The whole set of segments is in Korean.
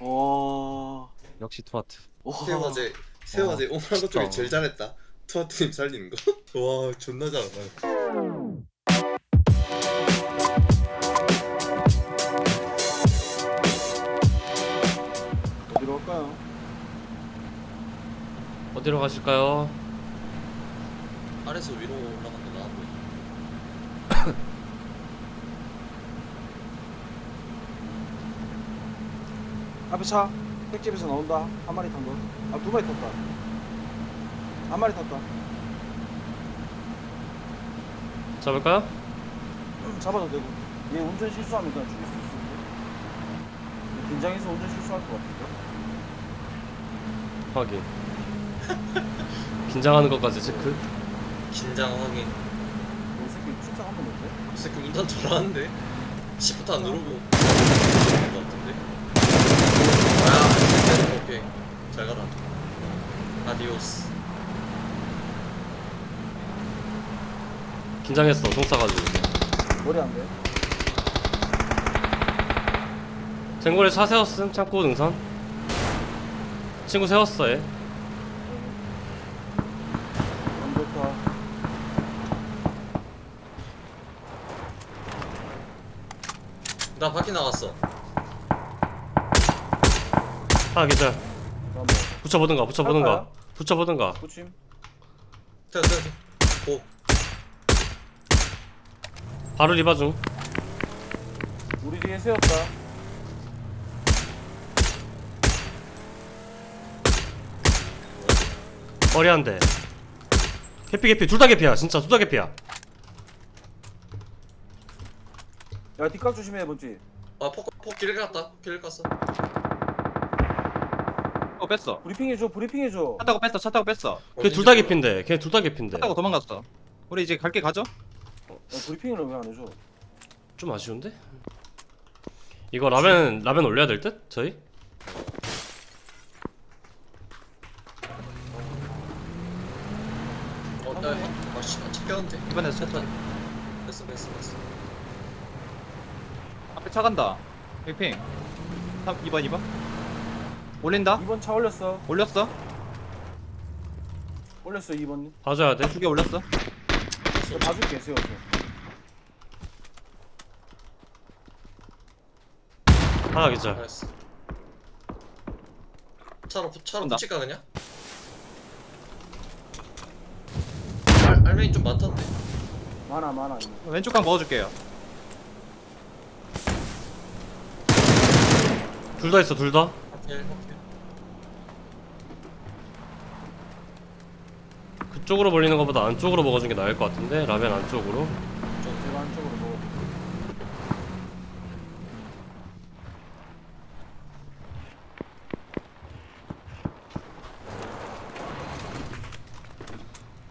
와. 역시 투하트. 와. 세화제 세화제 오늘 한것 중에 진짜. 제일 잘했다. 투하트님 살리는 거. 와 존나 잘한다. 어디로 갈까요? 어디로 가실까요? 아래서 위로 올라간 거 나와 보이. 앞에 차. 택집에서 나온다. 한 마리 탄 거. 아, 두 마리 탔다. 한 마리 탔다. 잡을까요? 음, 잡아도 되고. 얘 운전 실수하면 그냥 죽일 수 있어. 얘 긴장해서 운전 실수할 것 같은데. 확인. 긴장하는 것까지 체크. 긴장 확인. 이 새끼 침착 한번 넣대. 이 새끼 운전 잘하는데. 시프트 안 누르고. 그런 거 같은데. 아 오케이 잘 가라. 아디오스. 긴장했어. 총 쏴가지고. 머리 안 돼. 쟁골에 차 세웠음. 창고 능선. 친구 세웠어 얘. 안 좋다. 나 밖에 나갔어. 하나 기절. 잠깐만. 붙여보든가 붙여보든가. 할까요? 붙여보든가. 붙임. 태워 태워 태워. 고. 바로 리바 중. 우리 뒤에 세웠다. 머리 한 대. 개피 개피 둘 다 개피야. 진짜 둘 다 개피야. 야, 뒷각 조심해, 번지. 아 폭 폭 길을 갔다. 길을 갔어. 어 뺐어. 브리핑 해줘, 브리핑 해줘. 차 타고 뺐어. 차 타고 뺐어. 걔둘다 개피인데. 걔둘다 개피인데. 차 타고 도망갔어. 우리 이제 갈게 가죠? 야, 브리핑을 왜 안 해줘? 좀 아쉬운데? 이거 라면 라면 올려야 될 듯? 저희? 어, 나, 아, 씨, 찾겼는데. 이번에 차 타. 됐어, 됐어, 됐어. 앞에 차 간다. 핑 3, 2번 2번. 올린다. 2번 차 올렸어. 올렸어. 올렸어, 2번. 봐줘야 돼. 두 개 올렸어. 저 봐줄게, 세워서. 하나 기절. 알았어. 차로, 부- 차로 온다. 붙일까, 그냥? 알, 알맹이 좀 많던데. 많아, 많아. 왼쪽 강 먹어줄게요. 둘 다 있어 둘 다. 오케이. 그쪽으로 벌리는 것보다 안쪽으로 먹어준 게 나을 것 같은데 라면 안쪽으로. 제가 안쪽으로 먹어.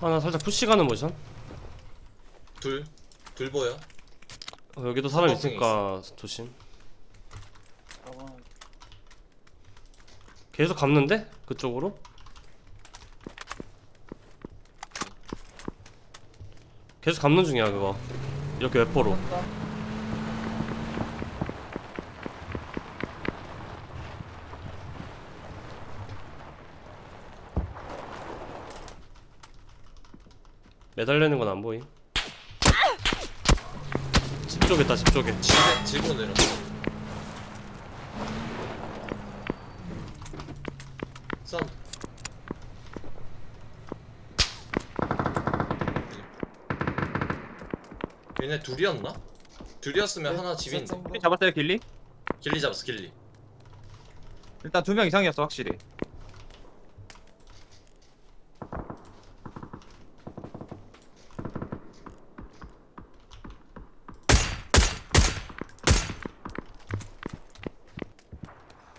하나 살짝 푸시 가는 모션. 둘. 둘 보여. 어, 여기도 사람 삼각형이 있으니까 조심. 가봐. 계속 감는데 그쪽으로. 계속 감는 중이야 그거. 이렇게. 다 매달리는 건 안 보임. 집 쪽에 있다 집 쪽에. 집에, 집으로 내렸어. 사운드. 얘네 둘이었나? 둘이었으면 네, 하나 집인데. 정도? 핑 잡았어요 길리? 길리 잡았어, 길리. 일단 두 명 이상이었어 확실히.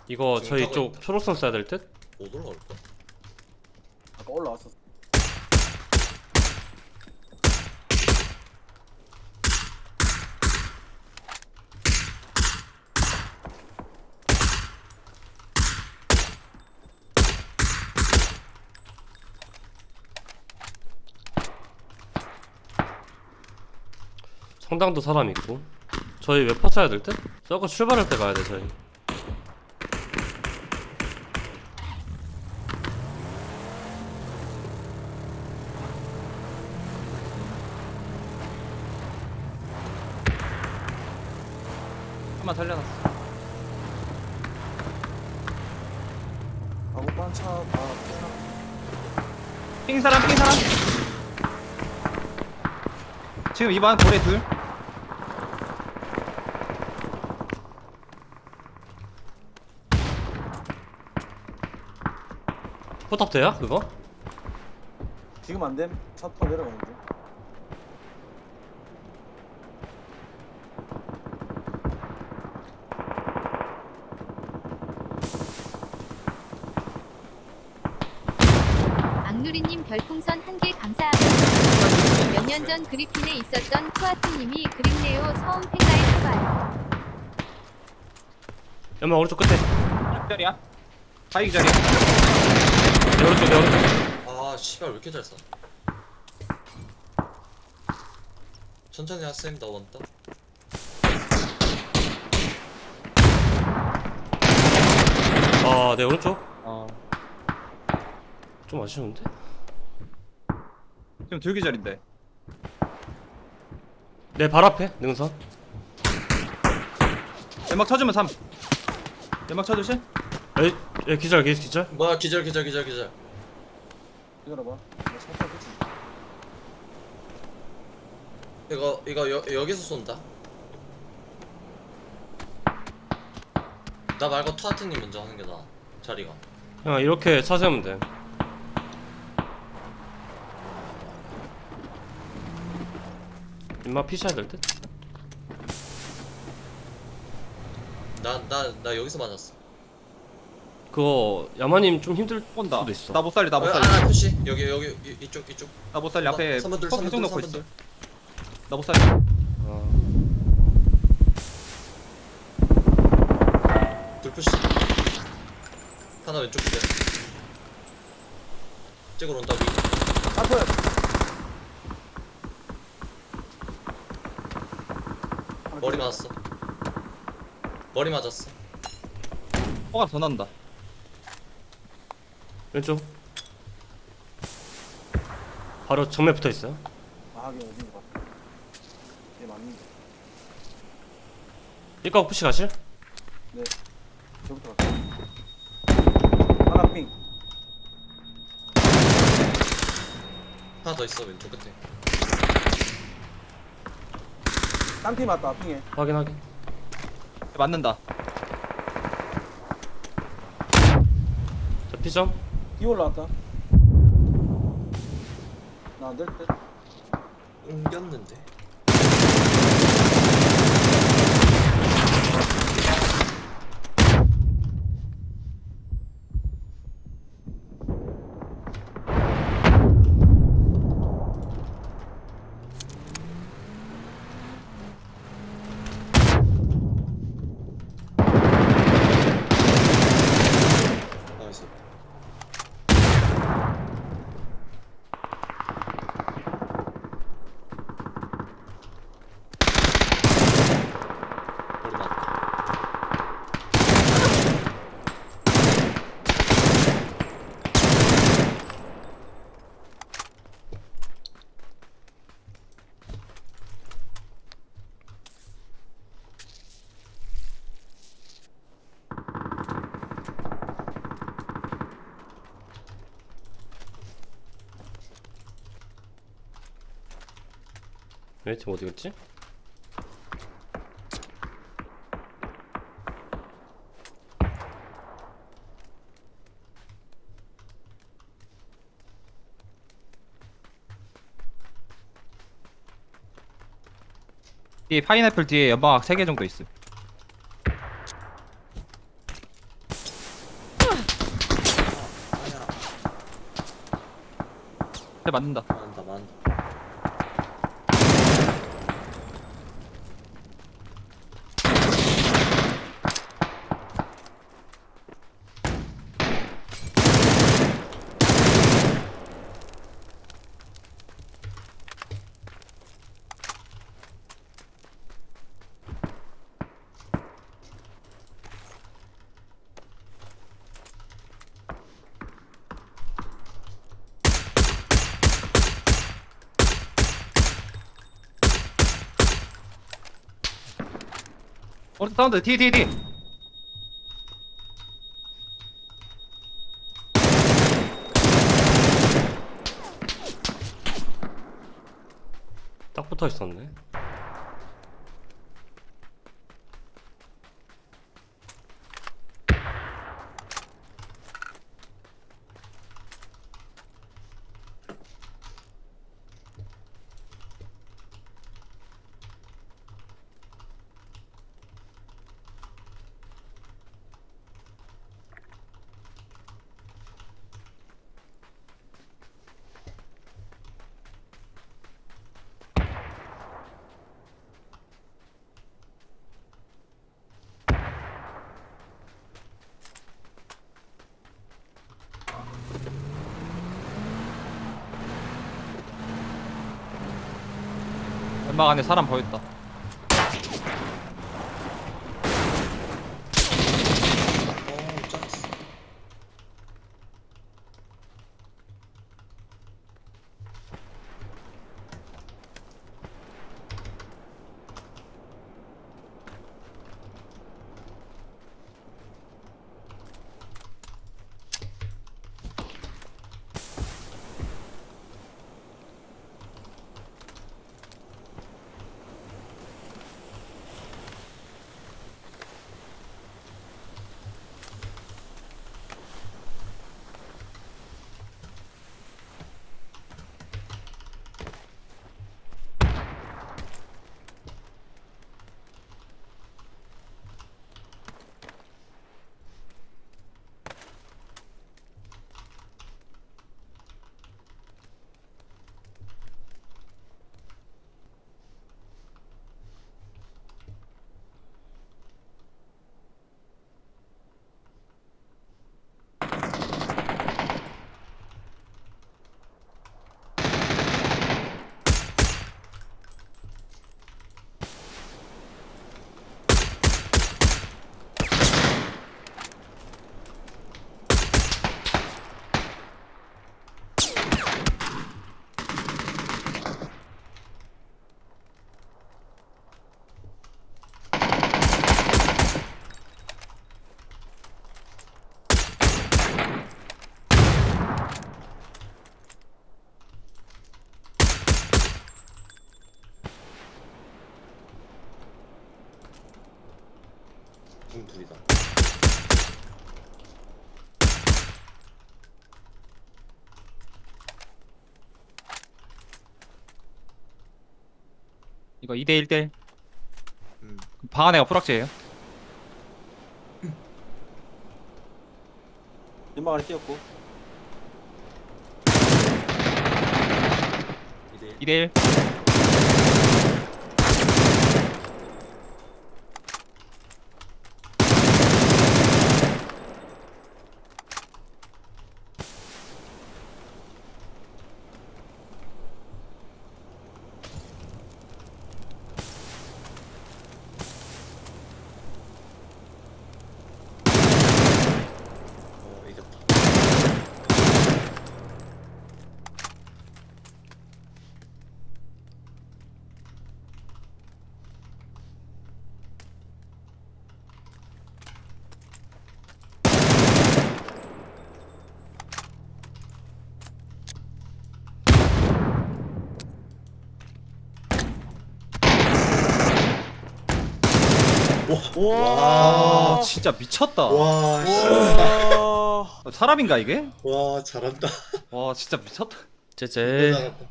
이거 지금 저희 타고 쪽 있다. 초록선 써야 될 듯? 못 올라올까? 아까 올라왔어. 성당도 사람 있고. 저희 왜 퍼쳐야 될 때? 저거 출발할 때 가야 돼 저희. 한번 달려놨어. 가고반 차, 다 피나. 핑 사람 핑 사람. 지금 이번 볼에 둘. 포탑 돼야 그거? 지금 안됨 차 타고 내려가는데 악누리님 별풍선 한 개 감사합니다. 몇 년 전 그리핀에 있었던 투아트님이 그립네요 처음 팬가에 추가요. 연막 오른쪽 끝에 기절이야 바위 기절이야 내 오른쪽 내 오른쪽 아 씨발 왜 이렇게 잘 쏴? 천천히 하셈 나 원다. 아내 오른쪽 어 좀 아쉬운데? 지금 둘 기절인데 내 발 앞에 능선 연막 쳐주면 3 연막 쳐주실? 에이 에, 기절 기 기절 뭐야 기절 기절 기절 기절. 기다려봐 나차 타고 그치 이거 이거 여, 여기서 쏜다. 나 말고 투하트님 먼저 하는 게 나아. 자리가. 그냥 이렇게 차 세우면 돼 임마 피셔야 될 듯 나나나 여기서 맞았어. 그거 야마님 좀 힘들 온다 수도 있어 나 못 살리 나못 아, 살리 아, 푸시 여기 여기 이, 이쪽 이쪽. 나 못 살리 앞에 삼번 둘, 퍽 삼번 계속 둘, 넣고 삼번 있어 둘. 나 못 살리 아, 둘 푸시. 하나 왼쪽 기대. 찍으러 온다 위. 앞에 머리 맞았어. 머리 맞았어. 퍽가 더 난다 왼쪽. 바로 정면 붙어 있어요. 아 하긴 얘 맞는데 이거 푸시 가실? 네. 저부터 갈게 하나 핑. 하나 더 있어 왼쪽 끝에. 딴팀 맞다 핑에. 확인 확인. 맞는다. 자 피점 뒤 올라왔다 나안 될 듯 옮겼는데. 나이스. 머리 맞. 얘팀 어디 갔지? 뒤에 파인애플 뒤에 연막 3개 정도 있어. 네 맞는다 어 사운드 뒤에 뒤에 딱 붙어 있었네. 안에 사람 보였다 이거 2대 1대1 음. 방 안에가 프락지예요 연막 안에 뛰었고. 2대1 2대 1 어 이겼다 와. 아 진짜 미쳤다 와, 씨. 와. 사람인가 이게? 와 잘한다 와 진짜 미쳤다. 잘한다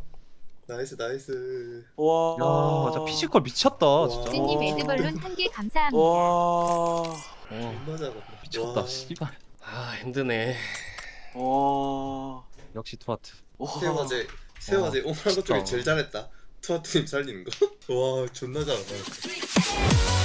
나이스 나이스 와. 야 진짜 피지컬 미쳤다 진짜 즈님 어. 에드벌룬 한 개 감사합니다. 와. 어, 존나 잘한다 미쳤다 와. 씨발 아 힘드네. 와. 역시 투하트 와. 세화제 세화제 오므란 것 중에 진짜. 제일 잘했다 투하트님 살리는 거 와 존나 잘한다